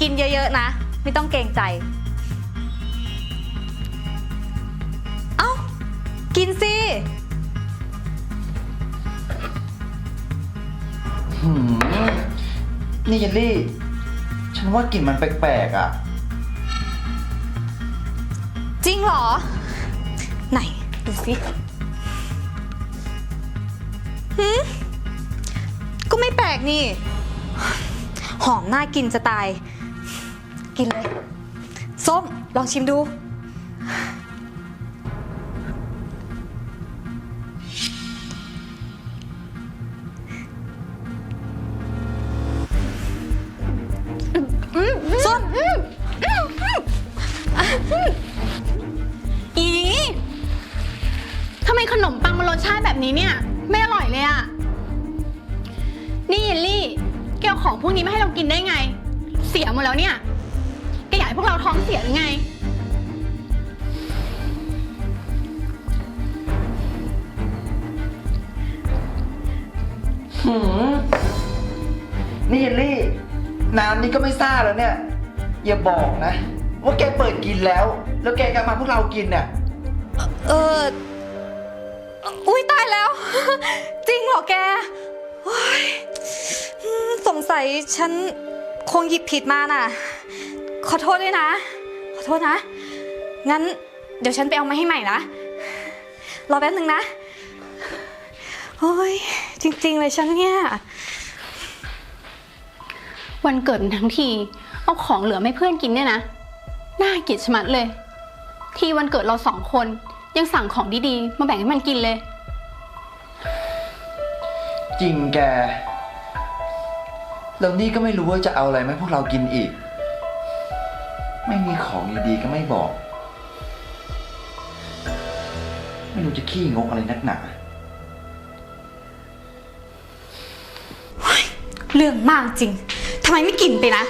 กินเยอะๆนะ ไม่ต้องเกรงใจ เอ้า กินสิ หืมนี่เยลลี่ ฉันว่ากลิ่นมันแปลกๆอะ จริงเหรอ ไหน ดูสิหืมก็ไม่แปลกนี่ หอมน่ากินจะตาย กินเลย ส้ม ลองชิมดู ส้มอีทำไมขนมปังมันรสชาติแบบนี้เนี่ย ไม่อร่อยเลยอะนี่เยลลี่ แกเอาของพวกนี้มาให้เรากินได้ไง เสียหมดแล้วเนี่ยแกอยากให้ พวกเราท้องเสียหรือไง หืมนี่เยลลี่ น้ำนี่ก็ไม่ซ่าแล้วเนี่ย อย่าบอกนะ ว่าแกเปิดกินแล้ว แล้วแกก็มาพวกเรากินเนี่ยเออ อุ้ยตายแล้ว จริงเหรอแกโอ๊ยอืมสงสัยฉันคงหยิบผิดมาน่ะ ขอโทษด้วยนะ ขอโทษนะ งั้นเดี๋ยวฉันไปเอามาให้ใหม่นะ รอแป๊บนึงนะโอ้ยจริง ๆ เลยฉันเนี่ย วันเกิดมันทั้งที เอาของเหลือไม่เพื่อนกินเนี่ยนะ น่าเกลียดชะมัดเลย ทีวันเกิดเราสองคน ยังสั่งของดีๆ มาแบ่งให้มันกินเลย จริงแก แล้วนี่ก็ไม่รู้ว่าจะเอาอะไรมาให้พวกเรากินอีก ไม่มีของดีๆก็ไม่บอก ไม่รู้จะขี้งกอะไรนักหนา เรื่องมากจริง ทำไมไม่กินไปนะ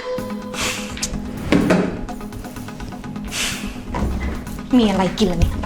มีอะไรกินล่ะเนี่ย